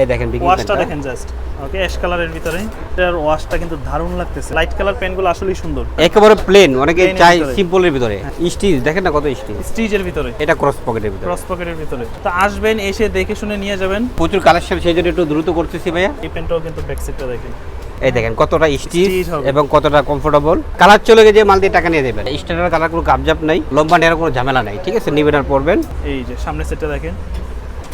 এই দেখেন ওয়াশটা দেখেন জাস্ট ওকে অ্যাশ কালারের ভিতরে। এটার ওয়াশটা কিন্তু দারুণ লাগতেছে। লাইট কালার পেনগুলো আসলেই সুন্দর। একেবারে প্লেন অনেকে চাই। হ্যাঁ। সিম্পলের ভিতরে। স্টিচ দেখেন না কত স্টিচ স্টিচের ভিতরে। এটা ক্রস পকেটের ভিতরে। ক্রস পকেটের ভিতরে। তো আসবেন এসে দেখে শুনে নিয়ে যাবেন। প্রচুর কালেকশন সেই জন্য একটু দ্রুত করতেছি ভাইয়া। এই পেনটাও কিন্তু দেখেন। এই দেখেন কতটা স্টিচ এবং কতটা কমফোর্টেবল কালার চলে গেছে মাল দিয়ে টাকা নিয়ে দেবেন। স্ট্যান্ডার্ড কালার কোনো কাবজাব নাই। লম্বা নেওয়ার কোনো ঝামেলা নাই। ঠিক আছে নিবেন আর পরবেন। এই যে সামনের সেটটা দেখেন।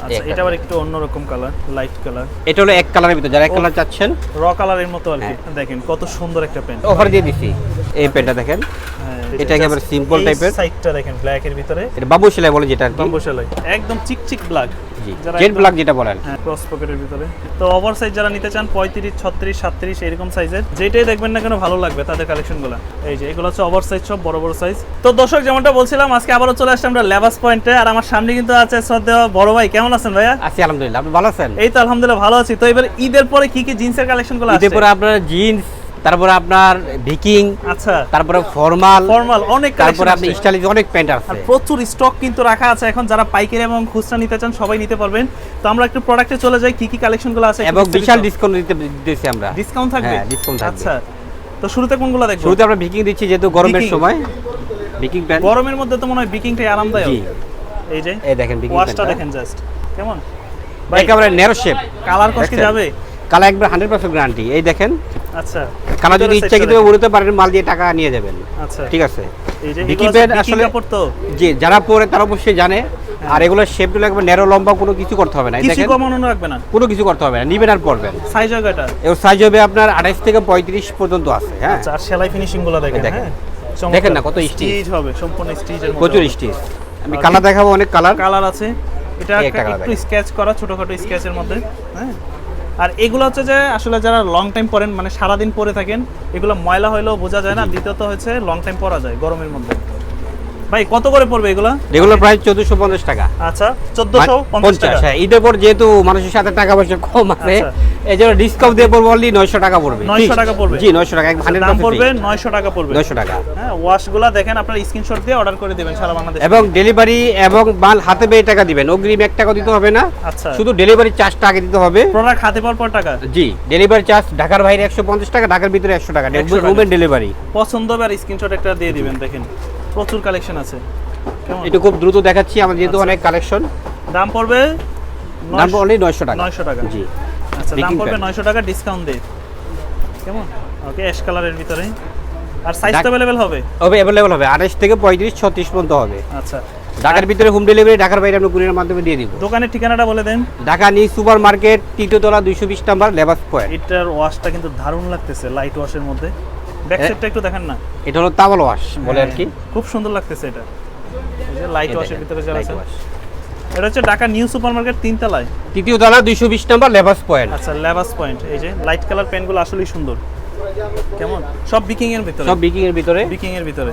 আচ্ছা এটা আবার একটু অন্যরকম কালার লাইট কালার। এটা হলো এক কালারের ভিতর যারা এক কালার চাচ্ছেন? র কালারের মতো আর কি। হ্যাঁ। দেখেন কত সুন্দর একটা প্যান্ট অফার দিয়ে দিছি। এই পেনটা দেখেন। এটা একেবারে সিম্পল type-এর। সাইডটা দেখেন ব্ল্যাক এর ভিতরে। এটা বাবু সেলাই বলে যেটা বাবু সেলাই। একদম চিকচিক ব্ল্যাক জি। জেড ব্ল্যাক যেটা বলেন। হ্যাঁ ক্রস পকেটের ভিতরে। তো ওভার সাইজ যারা নিতে চান পঁয়ত্রিশ ছত্রিশ সাতত্রিশ এরকম সাইজের যেটাই দেখবেন না কেন ভালো লাগবে তাদের কালেকশনগুলো এই যে এগুলো হচ্ছে ওভার সাইজ সব বড় বড় সাইজ তো দর্শক যেমনটা বলছিলাম আজকে আবারও চলে আসছি আমরা লেবাস পয়েন্টে আর আমার সামনে কিন্তু আছে শ্রদ্ধেয় বড় ভাই। কেমন আছেন ভাইয়া? আছি আলহামদুলিল্লাহ। আপনি ভালো আছেন? এই তো আলহামদুলিল্লাহ ভালো আছি। তো এবার ঈদের পরে কি কি জিন্সের কালেকশনগুলো ঈদের আছে পরে আপনার জিন্স তারপরে আপনার ভিকিং আচ্ছা। তারপরে ফর্মাল ফর্মাল অনেক তারপরে আপনি স্টাইলিশ অনেক প্যান্ট আর আছে প্রচুর স্টক কিন্তু রাখা আছে। এখন যারা পাইকারি এবং খুচরা নিতে চান সবাই নিতে পারবেন। তো আমরা একটু প্রোডাক্টে চলে যাই কি কি কালেকশনগুলো আছে এবং বিশাল ডিসকাউন্ট দিতে দিতেছি আমরা। ডিসকাউন্ট থাকবে? হ্যাঁ, discount থাকবে। আচ্ছা। তো শুরুতে কোনগুলো দেখব? শুরুতে আমরা ভিকিং দিচ্ছি যেহেতু গরমের সময়। Viking pant. গরমের মধ্যে তো মনে হয় বিকিংটাই আরামদায়ক। এই যে এই দেখেন ভিকিং ওয়াশটা দেখেন জাস্ট কেমন? একেবারে ন্যারো শেপ কালার কষ্ট যাবে? কালার একবার হান্ড্রেড পার্সেন্ট গ্যারান্টি এই দেখেন। আচ্ছা। কালার যদি ইচ্ছা দেখেন। উড়তে পারেন মাল দিয়ে টাকা নিয়ে যাবেন। আচ্ছা। ঠিক আছে? pant আসলে জি যারা পরে তারা অবশ্যই জানে। আর এগুলো শেপ শেপগুলো একবার ন্যারো লম্বা কোনো কিছু করতে হবে না। হ্যাঁ। কিছু কমানো রাখবে না। কোনো কিছু করতে হবে না। নিবেন আর পরবেন সাইজ হবে এটা। এর সাইজ হবে আপনার আঠাইশ থেকে পঁয়ত্রিশ পর্যন্ত আছে হ্যাঁ? আচ্ছা আর সেলাই ফিনিশিংগুলো দেখেন। হ্যাঁ? দেখেন না কত স্টিচ হবে সম্পূর্ণ স্টিচের মধ্যে প্রচুর স্টিচ আমি. কালার দেখাবো অনেক কালার। কালার আছে। এটা একটু স্কেচ করা ছোটখাটো স্কেচের মধ্যে হ্যাঁ? আর এগুলো হচ্ছে যে আসলে যারা লং টাইম পরেন মানে সারাদিন পরে থাকেন এগুলো ময়লা হইলেও বোঝা যায় না। দ্বিতীয়ত হচ্ছে লং টাইম পরা যায় গরমের মধ্যে। ভাই কত করে পড়বে এগুলো? রেগুলার প্রাইস চোদ্দশো পঞ্চাশ টাকা। আচ্ছা চোদ্দশো পঞ্চাশ পঞ্চাশ টাকা হ্যাঁ ঈদের পর যেহেতু মানুষের সাথে টাকা পয়সা কম আছে আচ্ছা। এই জন্য ডিসকাউন্ট দিয়ে পড়ব অনলি নয়শো টাকা পড়বে। 900 টাকা পড়বে? জি নয়শো টাকা হান্ড্রেড দাম পড়বে নয়শো টাকা পড়বে। নয়শো টাকা। হ্যাঁ ওয়াশগুলা দেখেন আপনার স্ক্রিনশট দিয়ে অর্ডার করে দেবেন সারা বাংলাদেশ। এবং ডেলিভারি এবং মাল হাতে পেয়ে টাকা দিবেন। অগ্রিম এক টাকা দিতে হবে না। আচ্ছা। শুধু ডেলিভারি চার্জটা আগে দিতে হবে। প্রোডাক্ট হাতে পাওয়ার পর টাকা? জি ডেলিভারি চার্জ ঢাকার বাইরে একশো পঞ্চাশ টাকা ঢাকার ভিতরে একশো টাকা। 100 টাকা। ডেলিভারি পছন্দ হবে আর স্ক্রিনশট একটা দিয়ে দিবেন দেখেন। প্রচুর কালেকশন আছে। একটু খুব দ্রুত দেখাচ্ছি আমার যেহেতু আচ্ছা। অনেক কালেকশন দাম পড়বে দাম অনলি নয়শো টাকা। নয়শো টাকা। জি। আচ্ছা দাম পড়বে। নয়শো টাকা ডিসকাউন্ট দিয়ে। কেমন? ওকে অ্যাশ কালারের ভিতরে। আর সাইজ তো অ্যাভেলেবেল হবে? হবে অ্যাভেলেবল হবে। আঠাশ থেকে পঁয়ত্রিশ ছত্রিশ পর্যন্ত হবে। আচ্ছা। ঢাকার ভিতরে হোম ডেলিভারি ঢাকার বাইরে আমরা কুরিয়ার মাধ্যমে দিয়ে দিব। দোকানের ঠিকানাটা বলে দেন। ঢাকা নিউ সুপার মার্কেট তৃতীয়তলা দুইশো বিশ নাম্বার লেবাস পয়েন্ট এটার ওয়াশটা কিন্তু দারুণ লাগতেছে লাইট ওয়াশের মধ্যে। ব্যাক। সাইডটা একটু দেখেন না। এটা হলো তাওয়াল ওয়াশ বলে আর কি। হ্যাঁ, খুব সুন্দর লাগতেছে এটা। এই যে লাইট ওয়াশের ভিতরে যারা আছে এটা হচ্ছে ঢাকা নিউ সুপার মার্কেট তিনতলায় তৃতীয়তলা দুইশো বিশ নাম্বার লেবাস পয়েন্ট। আচ্ছা লেবাস পয়েন্ট। এই যে লাইট কালার পেনগুলো আসলেই সুন্দর। কেমন? সব বিকিং এর ভিতরে। সব বিকিং এর ভিতরে। বিকিং এর ভিতরে।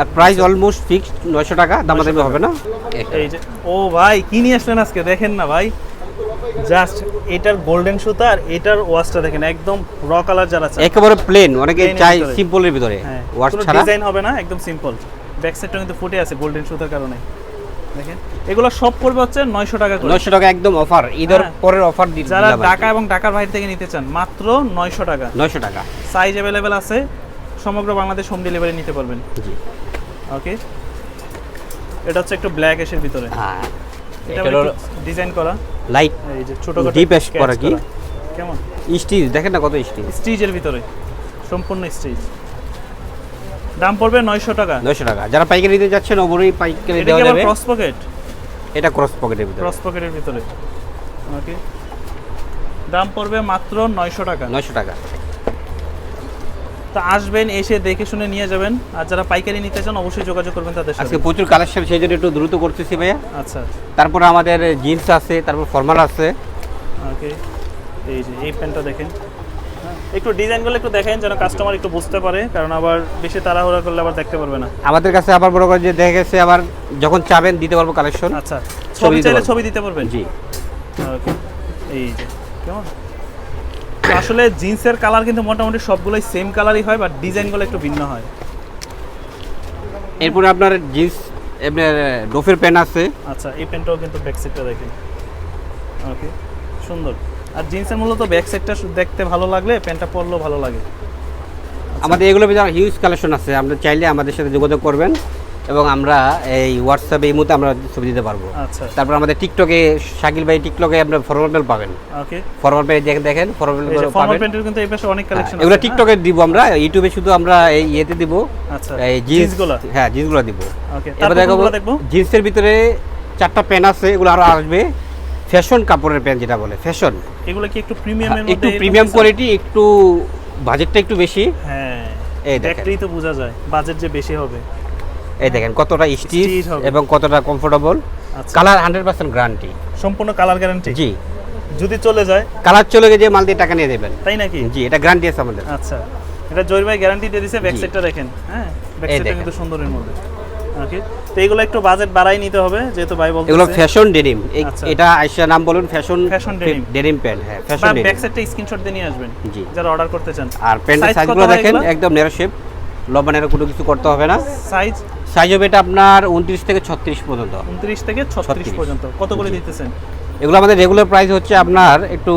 আর প্রাইস অলমোস্ট ফিক্সড নয়শো টাকা দামাদামি হবে না? এই যে ও ভাই কি নিয়ে আসলেন আজকে? দেখেন না ভাই। জাস্ট এটার গোল্ডেন সুতা আর এটার ওয়াশটা দেখেন একদম র কালার যারা চায়। একেবারে প্লেন অনেকে চাই সিম্পলের ভিতরে। হ্যাঁ ওয়াশ ছাড়া। ডিজাইন হবে না একদম সিম্পল ব্যাক সাইডটা কিন্তু ফুটে আছে গোল্ডেন সুতার কারণে। দেখেন এগুলো সব পড়বে হচ্ছে নয়শো টাকা করে। নয়শো টাকা একদম অফার ঈদের হ্যাঁ। পরের অফার যারা ঢাকা এবং ঢাকার বাইরে থেকে নিতে চান মাত্র নয়শো টাকা। নয়শো টাকা। সাইজ অ্যাভেলেবেল আছে সমগ্র বাংলাদেশ হোম ডেলিভারি নিতে পারবেন। জি। ওকে এটা হচ্ছে একটু ব্ল্যাক এসের ভিতরে। হ্যাঁ। এটা ডিজাইন করা। লাইট এই যে ছোট ডিপ ash করা কি? কেমন? স্টিচ দেখেন না কত স্টিচ স্টিচের ভিতরে। সম্পূর্ণ স্টিচ দাম পড়বে নয়শো টাকা। নয়শো টাকা। যারা পাইকারি দিতে যাচ্ছেন ওপরেই পাইকারি দেওয়া যাবে। ক্রস পকেট এটা ক্রস পকেটের ভিতরে। ক্রস পকেটের ভিতরে। ওকে দাম পড়বে মাত্র নয়শো টাকা। নয়শো টাকা। তো আসবেন এসে দেখে শুনে নিয়ে যাবেন। আর যারা পাইকারি নিতে চান অবশ্যই যোগাযোগ করবেন তাদের আজকে প্রচুর কালেকশন সেই জন্য একটু দ্রুত করতেছি ভাইয়া। আচ্ছা। তারপরে আমাদের জিন্স আছে তারপর ফর্মাল আছে। ওকে। এই যে এই প্যান্টটা দেখেন। একটু ডিজাইনগুলো একটু দেখেন যেন কাস্টমার একটু বুঝতে পারে কারণ আবার বেশি তাড়াহুড়া করলে আবার দেখতে পারবে না। আমাদের কাছে আবার বড় করে যে দেখে গেছে আবার যখন চাবেন দিতে পারব কালেকশন আচ্ছা। ছবি চাইলে ছবি দিতে পারবেন? জি। ওকে। এই যে কেমন? আসলে জিন্সের কালার কিন্তু মোটামুটি সবগুলোই সেম কালারই হয় বাট ডিজাইনগুলো একটু ভিন্ন হয়। এরপরে আপনার জিন্স আপনার ডোফের প্যান্ট আছে। আচ্ছা এই প্যান্টটাও কিন্তু ব্যাক সাইডটা দেখেন। ওকে সুন্দর। আর জিন্সের মূলত ব্যাক সাইডটা দেখতে ভালো লাগলে প্যান্টটা পরলেও ভালো লাগে। আমাদের এগুলো হিউজ কালেকশন আছে। আপনি চাইলে আমাদের সাথে যোগাযোগ করবেন। এবং আমরা এই হোয়াটসঅ্যাপে এই মুহূর্তে আমরা ছবি দিতে পারব। আচ্ছা তারপর আমাদের টিকটকে শাকিল ভাই টিকটকে আপনার ফরওয়ার্ড মেল পাবেন। ওকে ফরওয়ার্ড পেজ দেখেন দেখেন ফর্মাল পাবেন। কিন্তু এই পাশে অনেক কালেকশন এগুলো টিকটকে দিব আমরা ইউটিউবে শুধু আমরা এই ইয়েতে দিব। আচ্ছা এই জিন্স জিন্সগুলো হ্যাঁ জিন্সগুলো দিব। ওকে এবার তারপর দেখো দেখব জিন্সের ভিতরে চারটা প্যান্ট আছে এগুলো আরও আসবে। ফ্যাশন কাপড়ের প্যান্ট যেটা বলে ফ্যাশন এগুলো কি একটু প্রিমিয়ামের মধ্যে একটু প্রিমিয়াম কোয়ালিটি একটু বাজেটটা একটু বেশি। হ্যাঁ এই দেখেন। তো বোঝা যায় বাজেট যে বেশি হবে। এই দেখেন কতটা স্টিচ এবং কতটা comfortable colour hundred percent guarantee সম্পূর্ণ কালার গ্যারান্টি জি। যদি চলে যায়? কালার চলে গেছে মাল দিয়ে টাকা নিয়ে দেবেন। তাই নাকি? জি এটা গ্যারান্টি আছে আমাদের। আচ্ছা। এটা জহির ভাই গ্যারান্টি দিয়ে দিছে ব্যাক সাইডটা দেখেন হ্যাঁ? ব্যাক সাইডটা কিন্তু সুন্দরের মধ্যে। ওকে তো এগুলো একটু বাজেট বাড়াই নিতে হবে যেহেতু ভাই বলতে এগুলো ফ্যাশন ডেনিম আচ্ছা। এটা আইসা নাম বলুন fashion fashion denim। Denim pant হ্যাঁ ফ্যাশন ডেনিম ব্যাক ডেনিম সাইডটা স্ক্রিনশট দিয়ে নিয়ে আসবেন জি। যারা অর্ডার করতে চান। আর প্যান্টের সাইজগুলো দেখেন একদম নেরো শেপ লম্বা নেরো কোনো কিছু করতে হবে না। সাইজ সাইজ হবে এটা আপনার উনত্রিশ থেকে ছত্রিশ পর্যন্ত। উনত্রিশ থেকে ছত্রিশ 36 পর্যন্ত। কত করে দিতেছেন? এগুলো আমাদের রেগুলার প্রাইস হচ্ছে আপনার একটু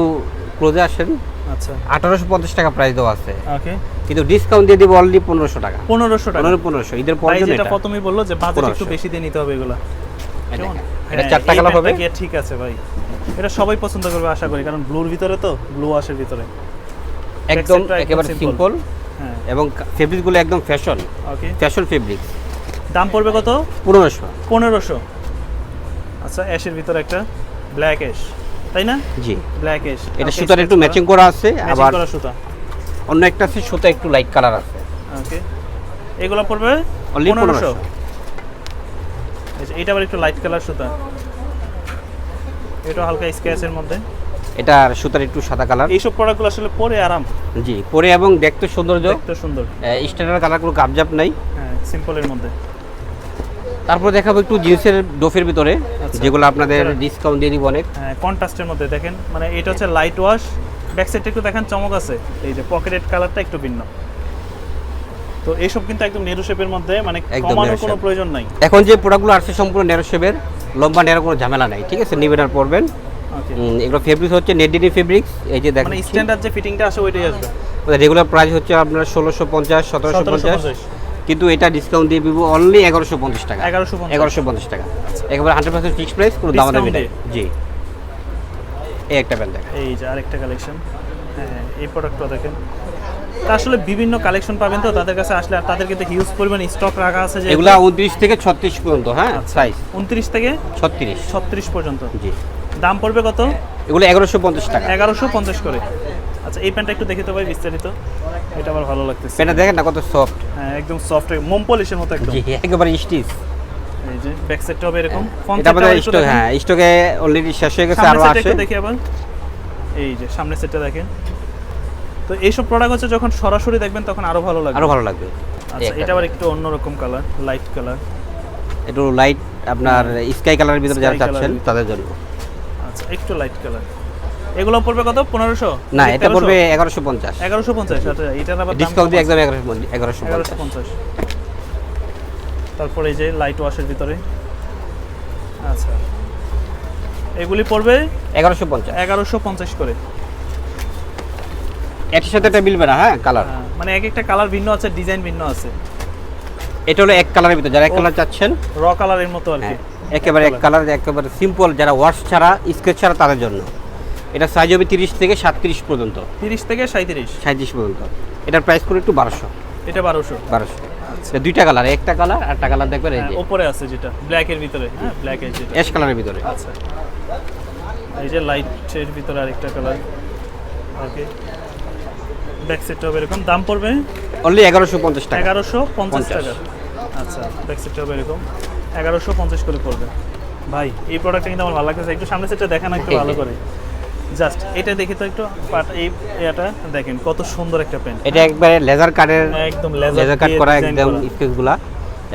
ক্লোজে আসেন। আচ্ছা। আঠারোশো পঞ্চাশ টাকা প্রাইস দেওয়া আছে। ওকে কিন্তু ডিসকাউন্ট দিয়ে দিব অনলি পনেরোশো টাকা। পনেরোশো টাকা। পনেরো পনেরোশো। ঈদের পর যেটা প্রথমেই বলল যে বাজেট একটু বেশি দিয়ে নিতে হবে এগুলো। এটা হ্যাঁ, চারটা কালার হবে। ঠিক আছে ভাই। এটা সবাই পছন্দ করবে আশা করি। কারণ ব্লুর ভিতরে তো ব্লু ওয়াশের ভিতরে। একদম একেবারে সিম্পল হ্যাঁ। এবং ফেব্রিকগুলো একদম ফ্যাশন ওকে ফ্যাশন ফেব্রিক দাম পড়বে কত? পনেরোশো। পনেরোশো। আচ্ছা অ্যাশের ভিতরে একটা ব্ল্যাক অ্যাশ তাই না? জি। ব্ল্যাক অ্যাশ এটা সুতার একটু ম্যাচিং করা আছে আবার করা সুতা। অন্য একটা আছে সুতা একটু লাইট কালার আছে। ওকে এগুলো পড়বে পনেরোশো। এটা আবার একটু লাইট কালার সুতা। এটা হালকা স্কেচের মধ্যে। এটার সুতার একটু সাদা কালার এইসব প্রোডাক্টগুলো আসলে পরে আরাম। জি পরে এবং দেখতে সৌন্দর্য দেখতে সুন্দর। স্ট্যান্ডার্ড কালারগুলো কোনো কাবজাব নাই। হ্যাঁ সিম্পলের মধ্যে। তারপর দেখাবো একটু জিন্সের ডোফের ভিতরে আচ্ছা। যেগুলো আপনাদের ডিসকাউন্ট দিয়ে দিব অনেক। হ্যাঁ কন্ট্রাস্টের মধ্যে দেখেন মানে এটা হচ্ছে লাইট ওয়াশ ব্যাক সাইডটা একটু দেখেন চমক আছে এই যে পকেটেড কালারটা একটু ভিন্ন। তো এইসব কিন্তু একদম নেরু শেপের মধ্যে মানে কমানোর কোনো প্রয়োজন নাই। এখন যে প্রোডাক্টগুলো আসছে সম্পূর্ণ নেরো শেপের লম্বা নেরো কোনো ঝামেলা নাই ঠিক আছে? পরবেন। ওকে এগুলো ফেব্রিক্স হচ্ছে নেডিনি ফেব্রিক্স এই যে দেখেন। মানে স্ট্যান্ডার্ড যে ফিটিংটা আসে ওইটাই আসবে। রেগুলার প্রাইস হচ্ছে আপনার ষোলোশো পঞ্চাশ সতেরোশো পঞ্চাশ। 1750 কিন্তু এটা ডিসকাউন্ট দিয়ে দিব অনলি এগারোশো পঞ্চাশ টাকা। 1150 এগারোশো পঞ্চাশ টাকা। একেবারে হান্ড্রেড পার্সেন্ট ফিক্স প্রাইস কোনো দাম দামি জি। এই একটা প্যান্ট দেখা এই যে আরেকটা কালেকশন হ্যাঁ এই প্রোডাক্টটা দেখেন। আসলে বিভিন্ন কালেকশন পাবেন তো তাদের কাছে আসলে আর তাদের কিন্তু হিউজ পরিমাণ স্টক রাখা আছে যে এগুলা উনত্রিশ থেকে ছত্রিশ পর্যন্ত হ্যাঁ আচ্ছা। সাইজ উনত্রিশ থেকে ছত্রিশ। ছত্রিশ পর্যন্ত। জি। দাম পড়বে কত? এগুলো এগারোশো পঞ্চাশ টাকা। এগারোশো পঞ্চাশ করে। আচ্ছা এই প্যান্টটা একটু দেখে তো ভাই বিস্তারিত? এটা আবার ভালো লাগতেছে। প্যান্টটা দেখেন না কত সফট হ্যাঁ একদম সফট মোম পলিশের মতো একদম। জি একেবারে স্টিচ। এই যে ব্যাক সাইডটা হবে এরকম। ফ্রন্ট এটা আমাদের স্টক হ্যাঁ স্টকে অলরেডি শেষ হয়ে গেছে আরও আসে দেখি আবার। এই যে সেটটা দেখেন। তো এইসব প্রোডাক্ট হচ্ছে যখন সরাসরি দেখবেন তখন আরও ভালো লাগবে। আরও ভালো লাগবে। আচ্ছা এটা আবার একটু অন্যরকম কালার লাইট কালার। একটু লাইট আপনার স্কাই কালারের ভিতরে যারা চাচ্ছেন তাদের জন্য। আচ্ছা একটু লাইট কালার এগুলো পড়বে কত? পনেরোশো? না এটা পড়বে এগারোশো পঞ্চাশ। এগারোশো পঞ্চাশ আচ্ছা এটার আবার ডিসকাউন্ট দিয়ে একদম এগারোশো এগারোশো এগারোশো পঞ্চাশ। পঞ্চাশ। তারপরে এই যে লাইট ওয়াশের ভিতরে। আচ্ছা। এগুলি পড়বে? এগারোশো পঞ্চাশ। এগারোশো পঞ্চাশ করে। এটার সাথে এটা মিলবে না হ্যাঁ কালার হ্যাঁ, মানে এক একটা কালার ভিন্ন আছে ডিজাইন ভিন্ন আছে। এটা হলো এক কালারের ভিতরে যারা এক কালার চাচ্ছেন। র কালারের মতো আর কি। হ্যাঁ একেবারে এক কালার একেবারে সিম্পল যারা ওয়াশ ছাড়া স্কেচ ছাড়া তাদের জন্য। এটা সাইজ হবে তিরিশ থেকে সাতত্রিশ পর্যন্ত। তিরিশ থেকে সাঁত্রিশ সাঁত্রিশ পর্যন্ত। এটার প্রাইস করে একটু বারোশো। এটা বারোশো। বারোশো। এটা দুইটা কালার একটা কালার আর একটা কালার দেখবেন এই যে। ওপরে আছে যেটা ব্ল্যাকের ভিতরে হ্যাঁ ব্ল্যাক এর যেটা। অ্যাশ কালারের ভিতরে। আচ্ছা। এই যে লাইট লাইটের ভিতরে আরেকটা কালার ওকে। ব্যাক সেটটা হবে এরকম। দাম পড়বে? অনলি এগারোশো পঞ্চাশ টাকা। এগারোশো পঞ্চাশ পঞ্চাশ। টাকা। আচ্ছা ব্যাক সেটটা হবে এরকম। এগারোশো পঞ্চাশ করে পড়বে। ভাই এই প্রোডাক্টটা কিন্তু আমার ভালো লাগছে একটু সামনে সেটটা দেখান একটু ভালো করে। জাস্ট এটা দেখি তো একটু এই এটা দেখেন কত সুন্দর একটা পেন এটা একবারে লেজার কাটের একদম লেজার কাট করা একদম স্কেচগুলা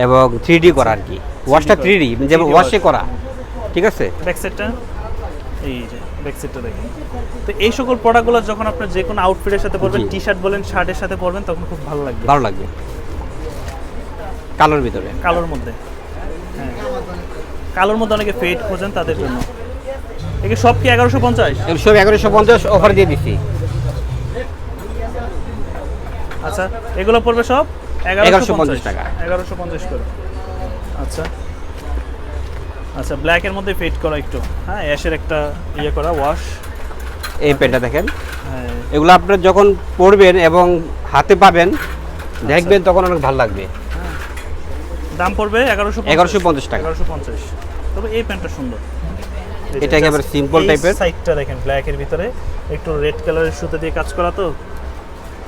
এবং থ্রি ডি করা আর কি। ওয়াশটা থ্রি ডি যেমন ওয়াশে করা। ঠিক আছে? ব্যাক সেটটা এই যে ব্যাক সেটটা দেখেন। তো এই সকল প্রোডাক্টগুলো যখন আপনার যে কোনো আউটফিটের সাথে পরবেন। টি শার্ট বলেন শার্টের সাথে পরবেন তখন খুব ভালো লাগবে। ভালো লাগবে। কালোর ভিতরে। কালোর মধ্যে। হ্যাঁ। কালোর মধ্যে অনেকে ফেড খোঁজেন তাদের জন্য। এগুলো সব কি এগারোশো পঞ্চাশ? সব এগারোশো পঞ্চাশ অফার দিয়ে দিচ্ছি আচ্ছা এগুলো পড়বে সব? 1150 টাকা। এগারোশো পঞ্চাশ করে। আচ্ছা। আচ্ছা ব্ল্যাকের মধ্যে ফিট করা একটু। হ্যাঁ অ্যাশের একটা ইয়ে করা ওয়াশ এই পেনটা দেখেন। হ্যাঁ। এগুলো আপনার যখন পড়বেন এবং হাতে পাবেন দেখবেন তখন অনেক ভালো লাগবে। দাম পড়বে এগারোশো 1150 টাকা। এগারোশো পঞ্চাশ। তবে এই প্যান্টটা সুন্দর। এটা একেবারে type এর। সাইডটা দেখেন ব্ল্যাকের ভিতরে। একটু রেড কালারের সুতো দিয়ে কাজ করা তো।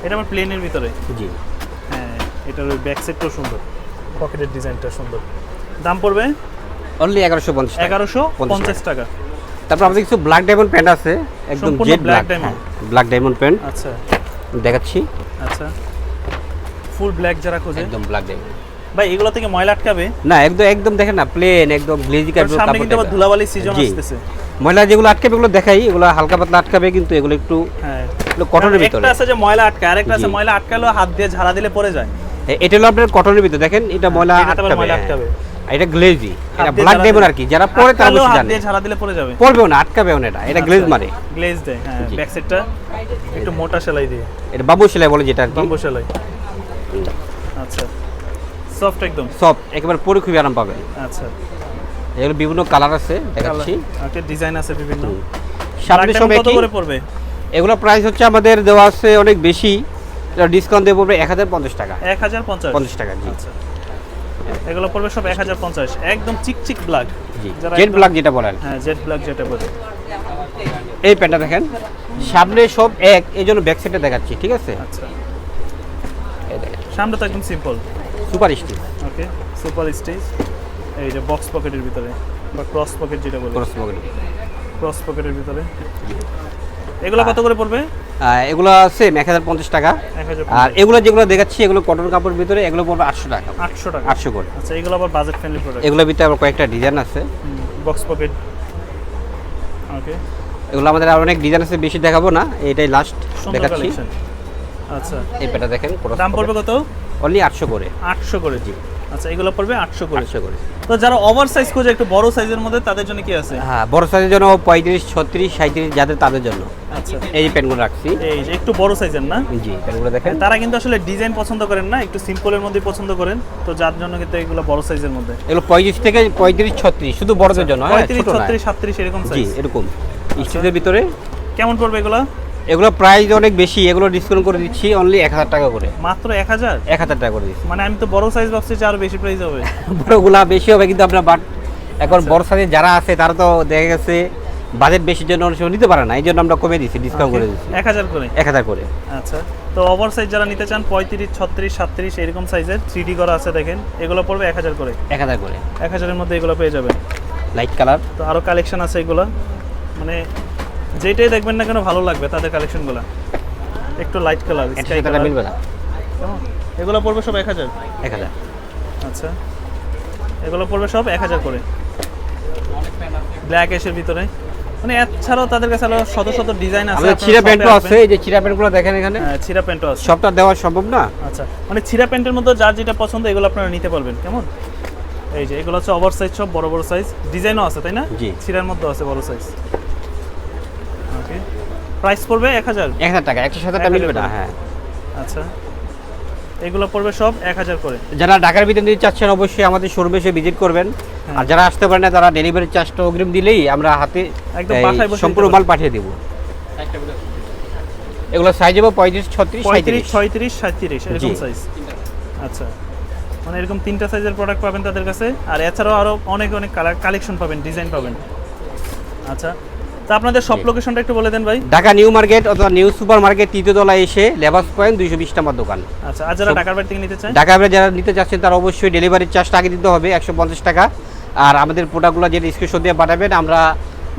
এটা আমার প্লেনের ভিতরে। জি। হ্যাঁ এটার ওই ব্যাক সাইডটাও সুন্দর। পকেটের ডিজাইনটা সুন্দর। দাম পড়বে? অনলি এগারোশো পঞ্চাশ টাকা। এগারোশো পঞ্চাশ টাকা। তারপর আমাদের কিছু ব্ল্যাক ডায়মন্ড প্যান্ট আছে। একদম jet black diamond? Black diamond pant আচ্ছা। দেখাচ্ছি। আচ্ছা। ফুল ব্ল্যাক যারা খোঁজে। একদম ব্ল্যাক ডায়মন্ড ভাই এগুলো থেকে ময়লা আটকাবে? না একদম একদম দেখেন না প্লেন একদম গ্লেজি কারণ সামনে কিন্তু আবার ধুলাবালি সিজন। আসতেছে। ময়লা যেগুলো আটকাবে এগুলো দেখাই এগুলো হালকা পাতলা আটকাবে কিন্তু এগুলো একটু হ্যাঁ। কটনের ভিতরে। একটা আছে যে ময়লা আটকায় আরেকটা আছে ময়লা আটকালেও হাত দিয়ে ঝাড়া দিলে পড়ে যায়। এটা হলো আপনার কটনের ভিতরে দেখেন এটা ময়লা এটাতে আটকাবে। হ্যাঁ। আটকাবে। এটা গ্লেজি এটা ব্ল্যাক ডায়মন্ড আর কি যারা পরে তারা হাত জানে ঝাড়া দিলে পড়ে যাবে। পড়বেও না আটকাবেও না এটা এটা গ্লেজ মারে গ্লেজ দেয় হ্যাঁ ব্যাক সাইডটা একটু মোটা সেলাই দিয়ে। এটা বাবু সেলাই বলে যেটা আর কি। বাম্বু সেলাই। আচ্ছা। সফট একদম? সব একেবারে পরে খুবই আরাম পাবেন আচ্ছা। এগুলো বিভিন্ন কালার আছে দেখাচ্ছি। ওকে ডিজাইন আছে বিভিন্ন। সামনে সব কত করে পড়বে? এগুলো প্রাইস হচ্ছে আমাদের দেওয়া আছে অনেক বেশি। ডিসকাউন্ট দিয়ে পড়বে এক হাজার পঞ্চাশ টাকা। এক হাজার পঞ্চাশ? পঞ্চাশ টাকা জি। আচ্ছা। এগুলো পড়বে সব এক হাজার পঞ্চাশ। একদম চিকচিক ব্ল্যাক জি। জেড ব্ল্যাক যেটা বলেন। হ্যাঁ জেড ব্ল্যাক যেটা বলে। এই প্যান্টটা দেখেন। সামনে সব এক এই জন্য ব্যাক সাইডে দেখাচ্ছি ঠিক আছে? আচ্ছা। সামনে তো একদম simple super stitch. Okay super stage এই যে বক্স পকেটের ভিতরে বা ক্রস পকেট যেটা বলে। ক্রস পকেট ক্রস পকেটের ভিতরে। এগুলো কত করে পড়বে? এগুলো সেম এক হাজার পঞ্চাশ টাকা। আর এগুলো যেগুলো দেখাচ্ছি এগুলো কটন কাপড়ের ভিতরে এগুলো পড়বে আটশো টাকা। আটশো টাকা। আটশো করে। আচ্ছা এগুলো আবার বাজেট ফ্রেন্ডলি প্রোডাক্ট এগুলোর ভিতরে আবার কয়েকটা ডিজাইন আছে। Box pocket okay. এগুলো আমাদের আর অনেক ডিজাইন আছে বেশি দেখাবো না। এটাই লাস্ট দেখাচ্ছি। আচ্ছা। এই প্যান্টটা দেখেন দাম পড়বে কত? অনলি আটশো করে। আটশো করে জি। আচ্ছা এগুলো পড়বে আটশো করে। আটশো করে। তো যারা ওভার সাইজ খোঁজে একটু বড় সাইজের মধ্যে তাদের জন্য কি আছে? হ্যাঁ বড় সাইজের জন্য পঁয়ত্রিশ ছত্রিশ সাঁত্রিশ যাদের তাদের জন্য। আচ্ছা। এই প্যান্টগুলো রাখছি। এই একটু বড় সাইজের না? জি প্যান্টগুলো দেখেন। তারা কিন্তু আসলে ডিজাইন পছন্দ করেন না একটু সিম্পলের মধ্যে পছন্দ করেন। তো যার জন্য কিন্তু এগুলো বড় সাইজের মধ্যে। এগুলো পঁয়ত্রিশ থেকে পঁয়ত্রিশ ছত্রিশ শুধু বড়দের জন্য হ্যাঁ পঁয়ত্রিশ ছত্রিশ সাতত্রিশ এরকম জি সাইজ এরকম। স্টিচের ভিতরে? কেমন পড়বে এগুলো? এগুলো প্রাইস অনেক বেশি এগুলো ডিসকাউন্ট করে দিচ্ছি অনলি এক হাজার টাকা করে। মাত্র এক হাজার? এক হাজার টাকা করে দিচ্ছি। মানে আমি তো বড় সাইজ ভাবছি যে আরও বেশি প্রাইস হবে। বড়গুলা বেশি হবে কিন্তু আপনার বাট এখন আচ্ছা। বড় সাইজে যারা আছে তারা তো দেখা গেছে বাজেট বেশির জন্য অনেক নিতে পারে না এই জন্য আমরা কমে দিচ্ছি ডিসকাউন্ট করে দিচ্ছি। এক হাজার করে? এক হাজার করে। আচ্ছা তো ওভার সাইজ যারা নিতে চান পঁয়ত্রিশ ছত্রিশ সাতত্রিশ এরকম সাইজের থ্রি করা আছে দেখেন এগুলো পড়বে এক হাজার করে। এক হাজার করে। এক হাজারের মধ্যে এগুলো পেয়ে যাবেন। লাইট কালার তো আরও কালেকশন আছে এগুলো। মানে যেটাই দেখবেন না কেন ভালো লাগবে তাদের কালেকশনগুলো একটু লাইট কালার স্কাই কালার মিলবে না। কেমন? এগুলো পড়বে সব এক হাজার? এক হাজার। আচ্ছা। এগুলো পড়বে সব এক হাজার করে। ব্ল্যাক এসের ভিতরে। মানে এছাড়াও তাদের কাছে আরও শত শত ডিজাইন আছে এ প্যান্টও আছে এই যে ছিঁড়া প্যান্টগুলো দেখেন এখানে। হ্যাঁ ছিঁড়া প্যান্টও আছে। সবটা দেওয়া সম্ভব না? আচ্ছা। মানে ছিঁড়া প্যান্টের মধ্যে যার যেটা পছন্দ এগুলো আপনারা নিতে পারবেন। কেমন? এই যে এগুলো হচ্ছে ওভার সাইজ সব বড় বড় সাইজ ডিজাইনও আছে তাই না? জি। ছিঁড়ার মধ্যে আছে বড় সাইজ প্রাইস পড়বে এক হাজার? এক হাজার টাকা একশো সাত মিলবে না হ্যাঁ। আচ্ছা। এগুলো পড়বে সব এক হাজার করে? যারা ঢাকার ভিতরে নিতে চাচ্ছেন অবশ্যই আমাদের শোরুমে এসে ভিজিট করবেন। হ্যাঁ। আর যারা আসতে পারেন না তারা ডেলিভারি চার্জটা অগ্রিম দিলেই আমরা হাতে একদম বাসায় বসে সম্পূর্ণ মাল পাঠিয়ে দেবো। এগুলো সাইজ হবে পঁয়ত্রিশ ছত্রিশ পঁয়ত্রিশ ছয়ত্রিশ সাঁত্রিশ এরকম। সাইজ আচ্ছা। মানে এরকম তিনটা সাইজের প্রোডাক্ট পাবেন তাদের কাছে। আর এছাড়াও আরও অনেক অনেক কালার কালেকশন পাবেন ডিজাইন পাবেন। আচ্ছা। তা আপনাদের সব লোকেশনটা একটু বলে দেন ভাই। ঢাকা নিউ মার্কেট অথবা নিউ সুপার মার্কেট তৃতীয় তলায় এসে লেবাস পয়েন্ট দুইশো বিশ টাকার দোকান। আচ্ছা আর যারা ঢাকার বাড়ি থেকে নিতে চায়? ঢাকা বাইরে যারা নিতে চাচ্ছেন তারা অবশ্যই ডেলিভারির চার্জটা আগে দিতে হবে একশো পঞ্চাশ টাকা। আর আমাদের প্রোডাক্টগুলো যেটা স্ক্রিনশট দিয়ে পাঠাবেন আমরা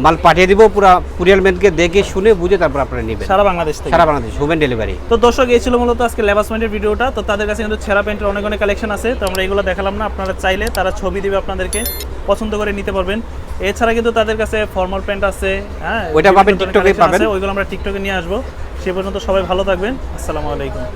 মাল পাঠিয়ে দিব পুরো কুরিয়ার ম্যানকে দেখে শুনে বুঝে তারপর আপনারা নেবেন। সারা বাংলাদেশ থেকে? সারা বাংলাদেশ হোম ডেলিভারি তো দর্শক এই ছিল মূলত আজকে লেবাস পয়েন্টের ভিডিওটা। তো তাদের কাছে কিন্তু ছেঁড়া প্যান্টের অনেক অনেক কালেকশন আছে। তো আমরা এগুলো দেখালাম না আপনারা চাইলে তারা ছবি দিবে আপনাদেরকে। পছন্দ করে নিতে পারবেন। এছাড়া কিন্তু তাদের কাছে ফর্মাল প্যান্ট আছে হ্যাঁ ওইটা পাবেন টিকটকে পাবেন। ওইগুলো আমরা টিকটকে নিয়ে আসব সে পর্যন্ত সবাই ভালো থাকবেন আসসালামু আলাইকুম